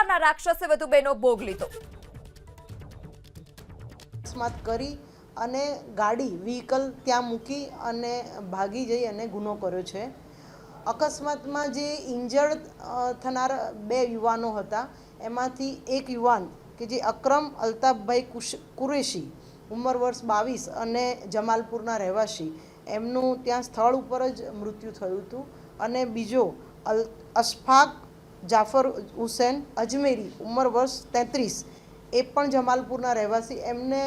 વિસ્તારના રાક્ષસે વધુ બેનો ભોગ લીધો. અકસ્માત કરી અને ગાડી વ્હીકલ ત્યાં મૂકી અને ભાગી જઈ અને ગુનો કર્યો છે. અકસ્માતમાં જે ઇન્જર્ડ થનાર બે યુવાનો હતા, એમાંથી એક યુવાન કે જે અક્રમ અલ્તાફભાઈ કુશ, કુરેશી, ઉંમર વર્ષ બાવીસ અને જમાલપુરના રહેવાસી, એમનું ત્યાં સ્થળ ઉપર જ મૃત્યુ થયું હતું અને બીજો અલ, અશફાક જાફર હુસેન અજમેરી, ઉંમર વર્ષ તેત્રીસ. એ પણ જમાલપુરના રહેવાસી. એમને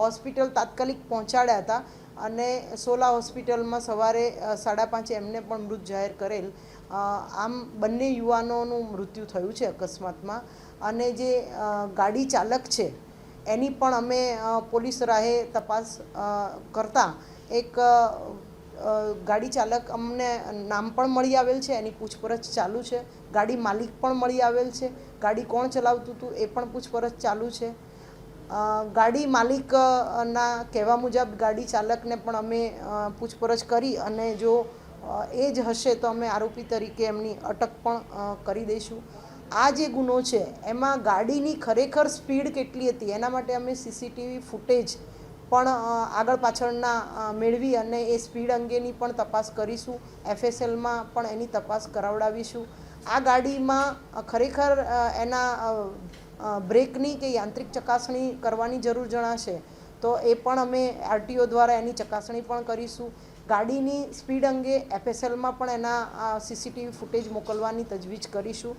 હોસ્પિટલ તાત્કાલિક પહોંચાડ્યા હતા અને સોલા હોસ્પિટલમાં સવારે સાડા પાંચે એમને પણ મૃત જાહેર કરેલ. આમ બંને યુવાનોનું મૃત્યુ થયું છે અકસ્માતમાં. અને જે ગાડી ચાલક છે, એની પણ અમે પોલીસ રાહે તપાસ કરતા એક ગાડી ચાલક અમને નામ પણ મળી આવેલ છે, એની પૂછપરછ ચાલુ છે. ગાડી માલિક પણ મળી આવેલ છે. ગાડી કોણ ચલાવતું હતું એ પણ પૂછપરછ ચાલુ છે. ગાડી માલિકના કહેવા મુજબ ગાડી ચાલકને પણ અમે પૂછપરછ કરી અને જો એ જ હશે તો અમે આરોપી તરીકે એમની અટક પણ કરી દઈશું. આ જે ગુનો છે, એમાં ગાડીની ખરેખર સ્પીડ કેટલી હતી? એના માટે અમે સીસીટીવી ફૂટેજ પણ આગળ પાછળના મેળવી અને એ સ્પીડ અંગેની પણ તપાસ કરીશું. એફએસએલમાં પણ એની તપાસ કરાવડાવીશું. આ ગાડીમાં ખરેખર એના બ્રેકની કે યાંત્રિક ચકાસણી કરવાની જરૂર જણાશે, તો એ પણ અમે આરટીઓ દ્વારા એની ચકાસણી પણ કરીશું. ગાડીની સ્પીડ અંગે એફએસએલમાં પણ એના સીસીટીવી ફૂટેજ મોકલવાની તજવીજ કરીશું.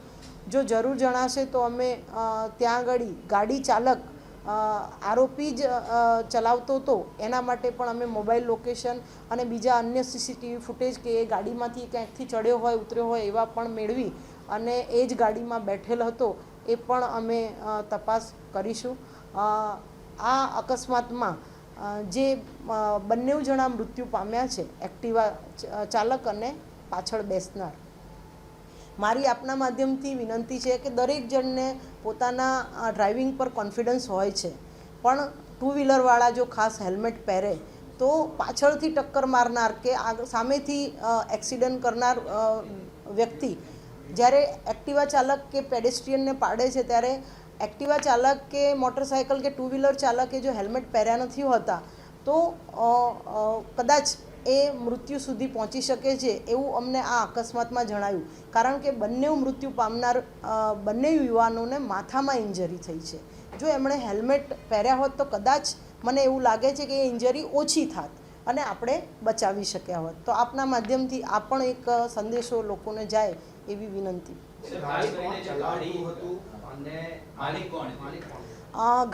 જો જરૂર જણાશે તો અમે ત્યાં આગળ ગાડી ચાલક આરોપી જ ચલાવતો હતો. એના માટે પણ અમે મોબાઈલ લોકેશન અને બીજા અન્ય સીસીટીવી ફૂટેજ કે એ ગાડીમાંથી ક્યાંકથી ચડ્યો હોય, ઉતર્યો હોય એવા પણ મેળવી અને એ જ ગાડીમાં બેઠેલ હતો એ પણ અમે તપાસ કરીશું. આ અકસ્માતમાં જે બંને જણા મૃત્યુ પામ્યા છે, એક્ટિવા ચાલક અને પાછળ બેસનાર. મારી આપના માધ્યમથી વિનંતી છે કે દરેક જણને પોતાના ડ્રાઇવિંગ પર કોન્ફિડન્સ હોય છે. પણ ટુ વ્હીલરવાળા જો ખાસ હેલ્મેટ પહેરે, તો પાછળથી ટક્કર મારનાર કે સામેથી એક્સિડન્ટ કરનાર વ્યક્તિ જ્યારે એક્ટિવા ચાલક કે પેડેસ્ટ્રિયનને પાડે છે, ત્યારે એક્ટિવા ચાલક કે મોટરસાયકલ કે ટુ વ્હીલર ચાલકે જો હેલ્મેટ પહેર્યા નથી હોતા, તો કદાચ એ મૃત્યુ સુધી પહોંચી શકે છે એવું અમને આ અકસ્માતમાં જણાયું. કારણ કે બંને મૃત્યુ પામનાર બંને યુવાનોને માથામાં ઇન્જરી થઈ છે. જો એમણે હેલ્મેટ પહેર્યા હોત તો કદાચ મને એવું લાગે છે કે એ ઇન્જરી ઓછી થાત અને આપણે બચાવી શક્યા હોત. તો આપના માધ્યમથી આ પણ એક સંદેશો લોકોને જાય એવી વિનંતી.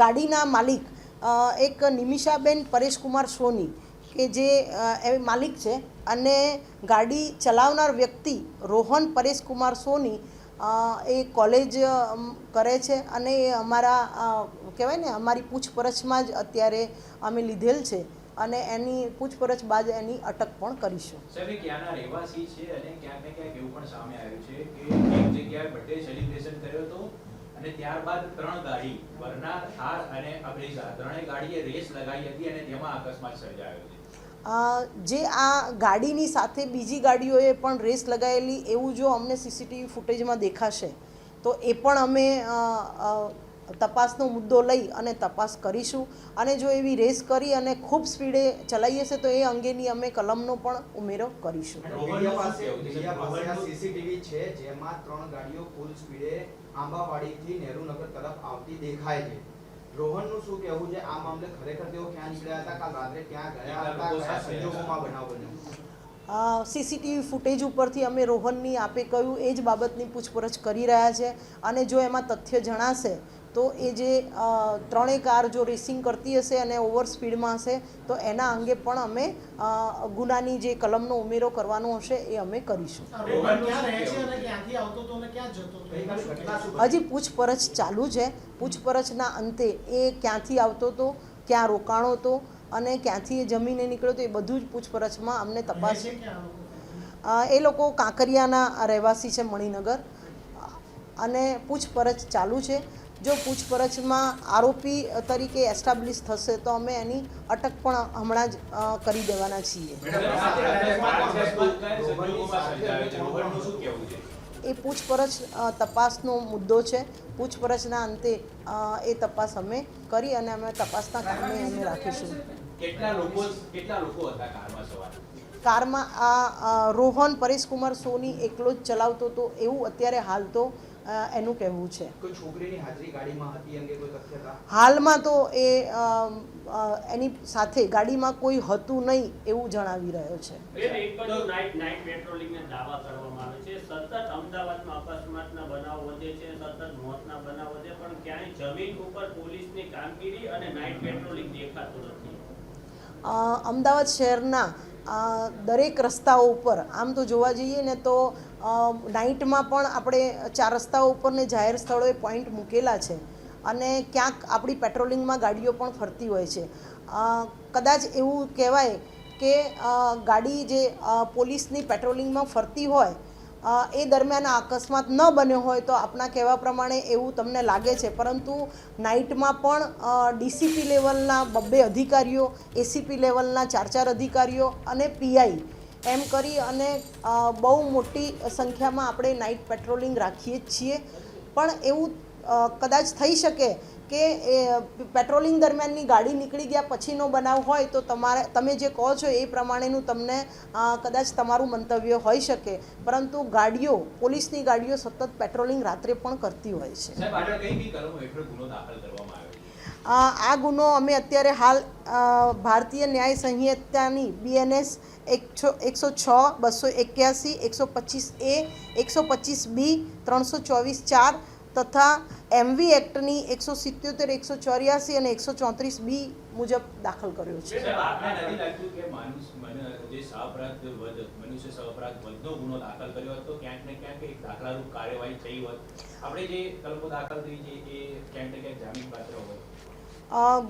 ગાડીના માલિક એક નિમિષાબેન પરેશકુમાર સોની. કે જે એ માલિક છે અને ગાડી ચલાવનાર વ્યક્તિ રોહન પરેશકુમાર સોની એ કોલેજ કરે છે અને એ અમારા કહેવાય ને, અમારી પૂછપરછમાં જ અત્યારે અમે લીધેલ છે અને એની પૂછપરછ બાદ એની અટક પણ કરીશું. સાહેબ ક્યાંના રહેવાસી છે અને ક્યાંક ને ક્યાંક એવું પણ સામે આવ્યું છે કે એક જગ્યાએ બર્થડે સેલિબ્રેશન કર્યો હતો અને ત્યારબાદ ત્રણ ગાડી વરના થાર અને અબ્રેઝા ત્રણેય ગાડીએ રેસ લગાવી હતી અને તેમાં અકસ્માત સર્જાયો છે જે આ ગાડીની સાથે બીજી ગાડીઓએ પણ રેસ લગાવેલી એવું જો અમને સીસીટીવી ફૂટેજમાં દેખાશે, તો એ પણ અમે તપાસનો મુદ્દો લઈ અને તપાસ કરીશું. અને જો એવી રેસ કરી અને ખૂબ સ્પીડે ચલાવી હશે તો એ અંગેની અમે કલમનો પણ ઉમેરો કરીશું. સીસીટીવી છે, જેમાં ત્રણ ગાડીઓ ફૂલ સ્પીડે આંબાવાડીથી નહેરુનગર તરફ આવતી દેખાય છે. રોહનનું શું કહેવું છે? આ મામલે ખરેખર તેઓ ક્યાં નીકળ્યા હતા? કાલ રાત્રે ક્યાં ગયા હતા? કયા સંજોગોમાં બનાવ બન્યો? સીસીટીવી ફૂટેજ ઉપરથી અમે રોહનની આપે કહ્યું એ જ બાબતની પૂછપરછ કરી રહ્યા છે. અને જો એમાં તથ્ય જણાશે તો એ જે ત્રણેય કાર જો રેસિંગ કરતી હશે અને ઓવર સ્પીડમાં હશે તો એના અંગે પણ અમે ગુનાની જે કલમનો ઉમેરો કરવાનો હશે એ અમે કરીશું. હજી પૂછપરછ ચાલુ છે. પૂછપરછના અંતે એ ક્યાંથી આવતો હતો ક્યાં રોકાણો હતો અને ક્યાંથી એ જમીને નીકળ્યો તો એ બધું જ પૂછપરછમાં અમને તપાસ એ લોકો કાંકરિયાના રહેવાસી છે મણિનગર. અને પૂછપરછ ચાલુ છે. જો પૂછપરછમાં આરોપી તરીકે એસ્ટાબ્લિશ થશે તો અમે એની અટક પણ હમણાં જ કરી દેવાના છીએ. એ પૂછપરછ તપાસનો મુદ્દો છે. પૂછપરછના અંતે એ તપાસ અમે કરી અને અમે તપાસના કામે અમે રાખીશું. કેટલા લોકો કેટલા લોકો હતા કારમાં સવાર? કારમાં આ રોહન પરેશકુમાર સોની એકલો જ ચલાવતો હતો. એવું અત્યારે હાલ તો એનું કહેવું છે. કોઈ છોકરીની હાજરી ગાડીમાં હતી અંગે કોઈ તથ્ય હતા? હાલમાં તો એ એની સાથે ગાડીમાં કોઈ હતું નહીં એવું જણાવી રહ્યો છે. બેન, એક બાજુ નાઇટ નાઇટ પેટ્રોલિંગના દાવા કરવામાં આવે છે. સતત અમદાવાદમાં અકસ્માતના બનાવ વધે છે સતત મોતના બનાવ વધે પણ ક્યાંય જમીન ઉપર પોલીસની કામગીરી અને નાઇટ પેટ્રોલિંગ દેખાતું નથી. અ, અમદાવાદ શહેરના દરેક રસ્તાઓ ઉપર, આમ તો જોવા જઈએ ને તો નાઇટમાં પણ આપણે ચાર રસ્તાઓ ઉપર ને જાહેર સ્થળોએ પોઈન્ટ મૂકેલા છે. અને ક્યાંક આપણી પેટ્રોલિંગમાં ગાડીઓ પણ ફરતી હોય છે. કદાચ એવું કહેવાય કે ગાડી જે પોલીસની પેટ્રોલિંગમાં ફરતી હોય એ દરમિયાન આ અકસ્માત ન બન્યો હોય તો આપણા કહેવા પ્રમાણે એવું તમને લાગે છે. પરંતુ નાઇટમાં પણ ડીસીપી લેવલના બબ્બે અધિકારીઓ, એસીપી લેવલના ચાર ચાર અધિકારીઓ અને પીઆઈ એમ કરી અને બહુ મોટી સંખ્યામાં આપણે નાઇટ પેટ્રોલિંગ રાખીએ જ છીએ. પણ એવું કદાચ થઈ શકે કે એ પેટ્રોલિંગ દરમિયાનની ગાડી નીકળી ગયા પછીનો બનાવ હોય તો તમારે તમે જે કહો છો એ પ્રમાણેનું તમને કદાચ તમારું મંતવ્ય હોઈ શકે. પરંતુ ગાડીઓ પોલીસની ગાડીઓ સતત પેટ્રોલિંગ રાત્રે પણ કરતી હોય છે. આ ગુનો અમે અત્યારે હાલ ભારતીય ન્યાય સંહિતાની બીએનએસ એકસો એકસો છ બસો એક્યાસી એકસો પચીસ એ એકસો પચીસ બી ત્રણસો ચોવીસ ચાર તથા એમવી એક્ટની એકસો સિત્યોતેર એકસો ચોર્યાસી અને એકસો ચોત્રીસ બી મુજબ દાખલ કર્યો છે.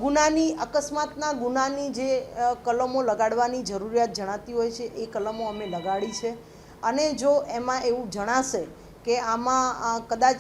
ગુનાની અકસ્માતના ગુનાની જે કલમો લગાડવાની જરૂરિયાત જણાતી હોય છે એ કલમો અમે લગાડી છે. અને જો એમાં એવું જણાશે કે આમાં કદાચ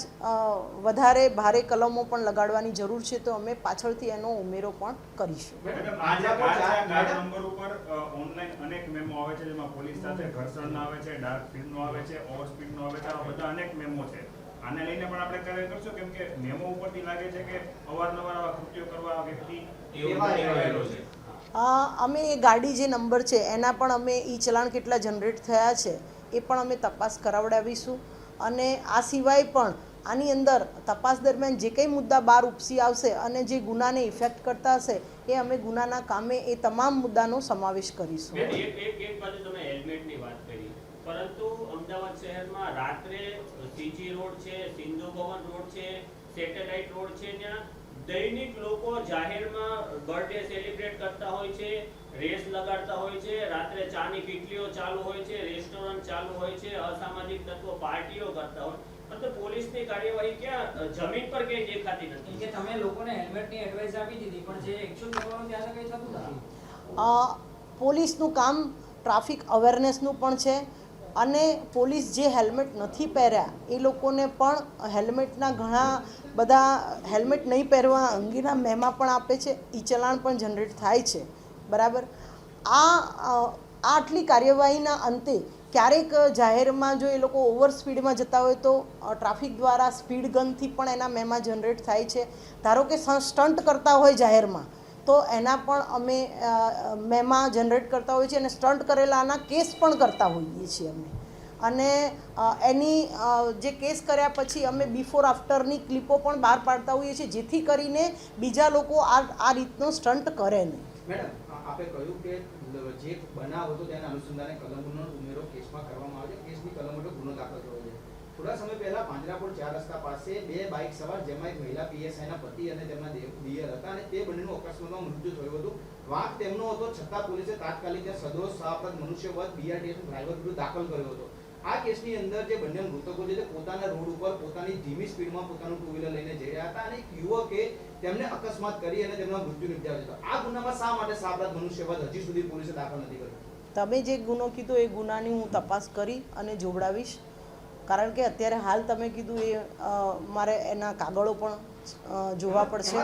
વધારે ભારે કલમો પણ લગાડવાની જરૂર છે તો અમે પાછળથી એનો ઉમેરો પણ કરીશું. મેડમ, આજે આજે પણ આ ચાર- કાર્ડ નંબર ઉપર ઓનલાઈન અનેક મેમો આવે છે જેમાં પોલીસ સાથે ઘર્ષણનો આવે છે ડાર્ક ફીલ્ડનો આવે છે ઓવર આવે છે આ બધા અનેક મેમો છે. આને લઈને પણ આપણે કાર્ય કરશું કેમ કે મેમો ઉપરથી લાગે છે કે અવારનવાર આવા કૃત્યો કરવા વ્યક્તિ એવું એવા કહેવાયેલો છે. અ, અમે એ ગાડી જે નંબર છે એના પણ અમે ઈ ચલાણ કેટલા જનરેટ થયા છે એ પણ અમે તપાસ કરાવડાવીશું. અને આ સિવાય પણ આની અંદર તપાસ દરમિયાન જે કંઈ મુદ્દા બહાર ઉપસી આવશે અને જે ગુનાને ઇફેક્ટ કરતા હશે, એ અમે ગુનાના કામે એ તમામ મુદ્દાનો સમાવેશ કરીશું. પરંતુ અમદાવાદ શહેરમાં રાત્રે સીજી રોડ છે, સિંધુ ભવન રોડ છે, સેટેલાઇટ રોડ છે ત્યાં દૈનિક લોકો જાહેરમાં બર્થડે સેલિબ્રેટ કરતા હોય છે રેસ લગાડતા હોય છે રાત્રે ચાની કીટલીઓ ચાલુ હોય છે રેસ્ટોરન્ટ ચાલુ હોય છે અસામાજિક તત્વો પાર્ટીઓ કરતા હોય. પરંતુ પોલીસની કાર્યવાહી ક્યાં જમીન પર કે દેખાતી કેમ નથી કે તમે લોકોને હેલ્મેટની એડવાઇસ આપી દીધી પણ જે એક્શન કરવાનું ત્યાં તો કંઈ થતું નથી. અ, પોલીસનું કામ ટ્રાફિક અવેરનેસનું પણ છે અને પોલીસ જે હેલ્મેટ નથી પહેર્યા એ લોકોને પણ હેલ્મેટના ઘણા બધા હેલ્મેટ નહીં પહેરવા અંગેના મેમા પણ આપે છે એ ચલાણ પણ જનરેટ થાય છે. બરાબર? આ આટલી કાર્યવાહીના અંતે ક્યારેક જાહેરમાં જો એ લોકો ઓવર સ્પીડમાં જતા હોય તો ટ્રાફિક દ્વારા સ્પીડ ગનથી પણ એના મેમા જનરેટ થાય છે. ધારો કે સ્ટન્ટ કરતા હોય જાહેરમાં, તો એના પણ અમે મેમાં જનરેટ કરતા હોઈએ છીએ અને સ્ટન્ટ કરેલાના કેસ પણ કરતા હોઈએ છીએ અમે. અને એની જે કેસ કર્યા પછી અમે બિફોર આફ્ટરની ક્લિપો પણ બહાર પાડતા હોઈએ છીએ, જેથી કરીને બીજા લોકો આ આ રીતનો સ્ટન્ટ કરે નહીં. મેડમ આપે કહ્યું કે જે બનાવ હતો તેના અનુસંધાને કલમોનો ઉમેરો કેસમાં કરવામાં આવે છે, કેસની કલમ હેઠળ ગુનો દાખલ થયો છે થોડા સમય પહેલા પાંજરાપોળ ચાર રસ્તા પાસે બે બાઇક સવાર, જેમાં એક મહિલા પીએસઆઈના પતિ અને તેમના દિયર હતા અને તે બંનેનું અકસ્માતમાં મૃત્યુ થયું હતું. વાંક તેમનો હતો, છતાં પોલીસે તાત્કાલિક ત્યાં સદોષ સહાપદ મનુષ્યવધ બીઆરટીએસ ડ્રાઈવર વિરુદ્ધ દાખલ કર્યો હતો. આ કેસની અંદર જે બંને મૃતકો છે તે પોતાના રોડ ઉપર પોતાની ધીમી સ્પીડમાં પોતાનું ટુ વ્હીલર લઈને જઈ રહ્યા હતા અને એક યુવકે તેમને અકસ્માત કરી અને તેમના મૃત્યુ નિપજાવ્યો હતો આ ગુનામાં શા માટે સાપરાધ મનુષ્યવધ હજી સુધી પોલીસે દાખલ નથી કર્યો? તમે જે ગુનો કીધો એ ગુનાની હું તપાસ કરી અને જોવડાવીશ. કારણ કે અત્યારે હાલ તમે કીધું એ મારે એના કાગળો પણ જોવા પડશે.